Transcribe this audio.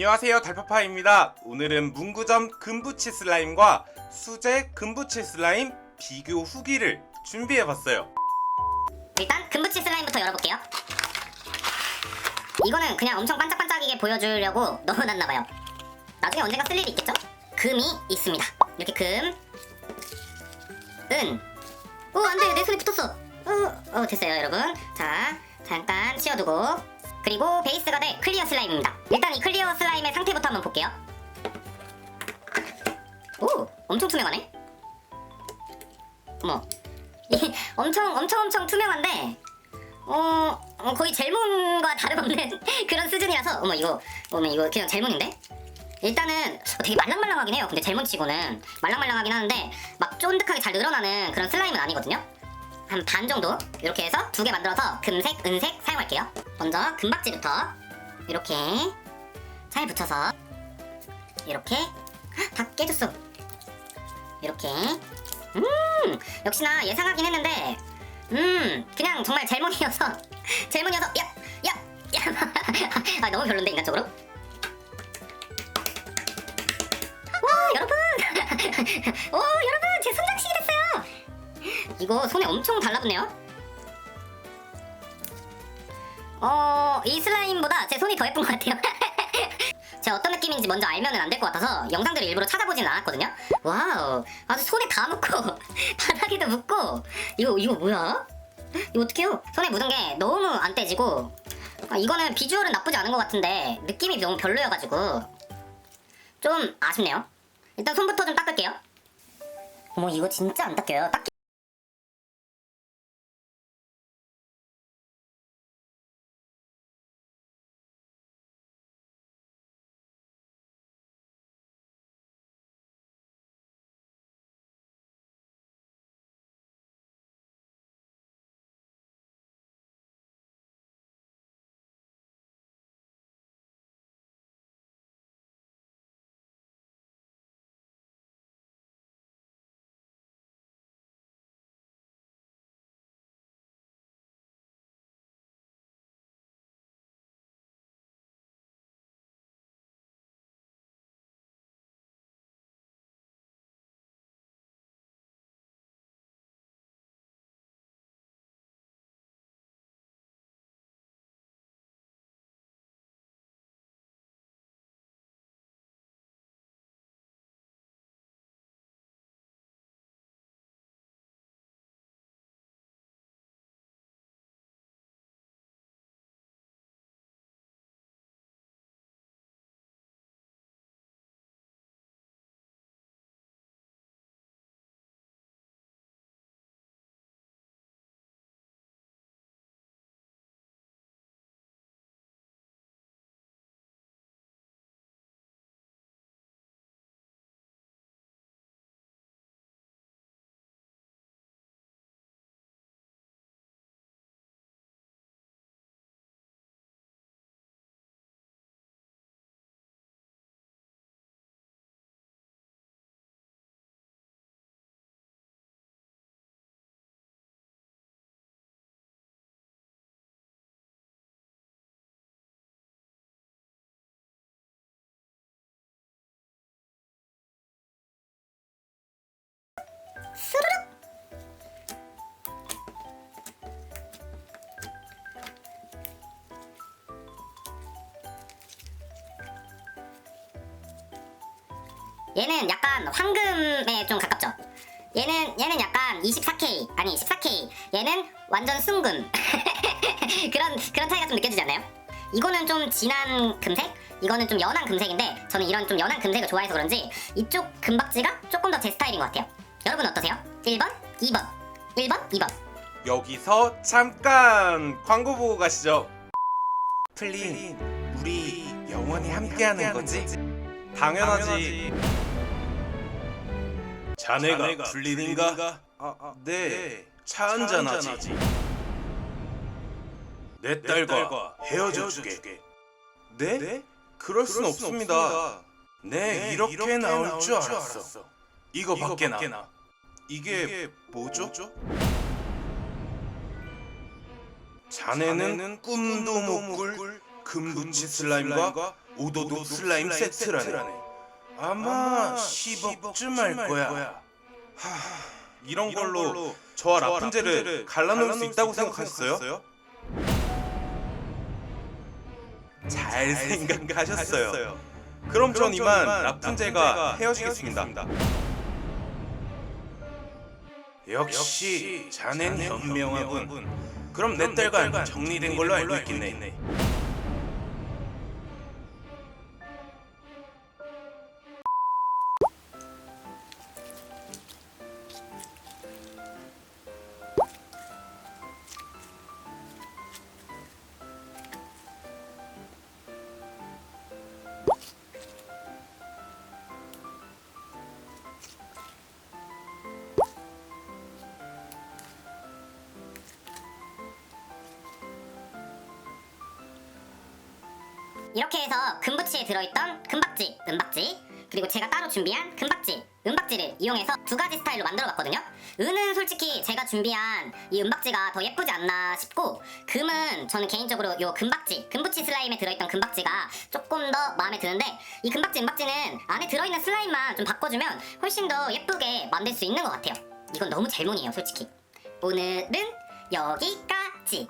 안녕하세요 달파파입니다 오늘은 문구점 금부치 슬라임과 수제 금부치 슬라임 비교 후기를 준비해봤어요 일단 금부치 슬라임부터 열어볼게요. 이거는 그냥 엄청 반짝반짝이게 보여주려고 넣어놨나봐요. 나중에 언젠가 쓸 일이 있겠죠? 금이 있습니다. 이렇게 금, 은. 오 안돼 내 손에 붙었어. 어, 어 됐어요 여러분. 자 잠깐 치워두고 그리고 베이스가 될 클리어 슬라임입니다. 일단 이 클리어 슬라임의 상태부터 한번 볼게요. 오 엄청 투명하네. 어머 이 엄청 엄청 엄청 투명한데 어, 어, 거의 젤몬과 다름없는 그런 수준이라서 어머 이거 어머 이거 그냥 젤몬인데 일단은 어, 되게 말랑말랑하긴 해요 근데 젤몬치고는 말랑말랑하긴 하는데 막 쫀득하게 잘 늘어나는 그런 슬라임은 아니거든요 한 반 정도 이렇게 해서 두 개 만들어서 금색 은색 사용할게요. 먼저 금박지부터 이렇게 잘 붙여서 이렇게 헉, 다 깨졌어. 이렇게. 음 역시나 예상하긴 했는데 음 그냥 정말 젤몬이어서 젤몬이어서 야 야 야. 아 너무 별론데 인간적으로? 와 여러분! 오 여러분 제 이 이거 손에 엄청 달라붙네요 어 이 슬라임보다 제 손이 더 예쁜 것 같아요 제가 어떤 느낌인지 먼저 알면 은 안 될 것 같아서 영상들을 일부러 찾아보진 않았거든요. 와우, 아주 손에 다 묻고 바닥에도 묻고 이거 이거 뭐야? 이거 어떡해요? 손에 묻은 게 너무 안 떼지고 아, 이거는 비주얼은 나쁘지 않은 것 같은데 느낌이 너무 별로여가지고 좀 아쉽네요. 일단 손부터 좀 닦을게요. 어머 이거 진짜 안 닦여요. 딱 스르륵 얘는 약간 황금에 좀 가깝죠. 얘는 얘는 약간 24K 아니 14K. 얘는 완전 순금. 그런 그런 차이가 좀 느껴지지 않나요? 이거는 좀 진한 금색, 이거는 좀 연한 금색인데 저는 이런 좀 연한 금색을 좋아해서 그런지 이쪽 금박지가 조금 더 제 스타일인 것 같아요. 여러분 어떠세요? 1번, 2번, 1번, 2번. 여기서 잠깐 광고 보고 가시죠. 플린 우리 영원히 함께하는 거지? 당연하지. 자네가 플린인가? 네, 차 한잔하지. 내 딸과 헤어져 주게. 네? 그럴 순 없습니다. 네, 이렇게 나올 줄 알았어. 이거 밖에 나 이게 뭐죠? 자네는 꿈도 못꿀 금붙이 슬라임과 오도독 슬라임 세트라네. 아마 10억쯤 할 거야. 하, 이런 걸로 저와 라푼젤을 갈라놓을 수 있다고 생각하셨어요? 잘 생각하셨어요. 그럼 전 이만 라푼젤과 헤어지겠습니다. 역시 자넨 현명하군. 그럼 내 딸과 정리된 걸로 알고 있겠네. 이렇게 해서 금부치에 들어있던 금박지, 은박지. 그리고 제가 따로 준비한 금박지, 은박지를 이용해서 두 가지 스타일로 만들어 봤거든요. 은은 솔직히 제가 준비한 이 은박지가 더 예쁘지 않나 싶고 금은 저는 개인적으로 요 금박지, 금부치 슬라임에 들어있던 금박지가 조금 더 마음에 드는데 이 금박지, 은박지는 안에 들어있는 슬라임만 좀 바꿔주면 훨씬 더 예쁘게 만들 수 있는 것 같아요. 이건 너무 젤몬이에요 솔직히. 오늘은 여기까지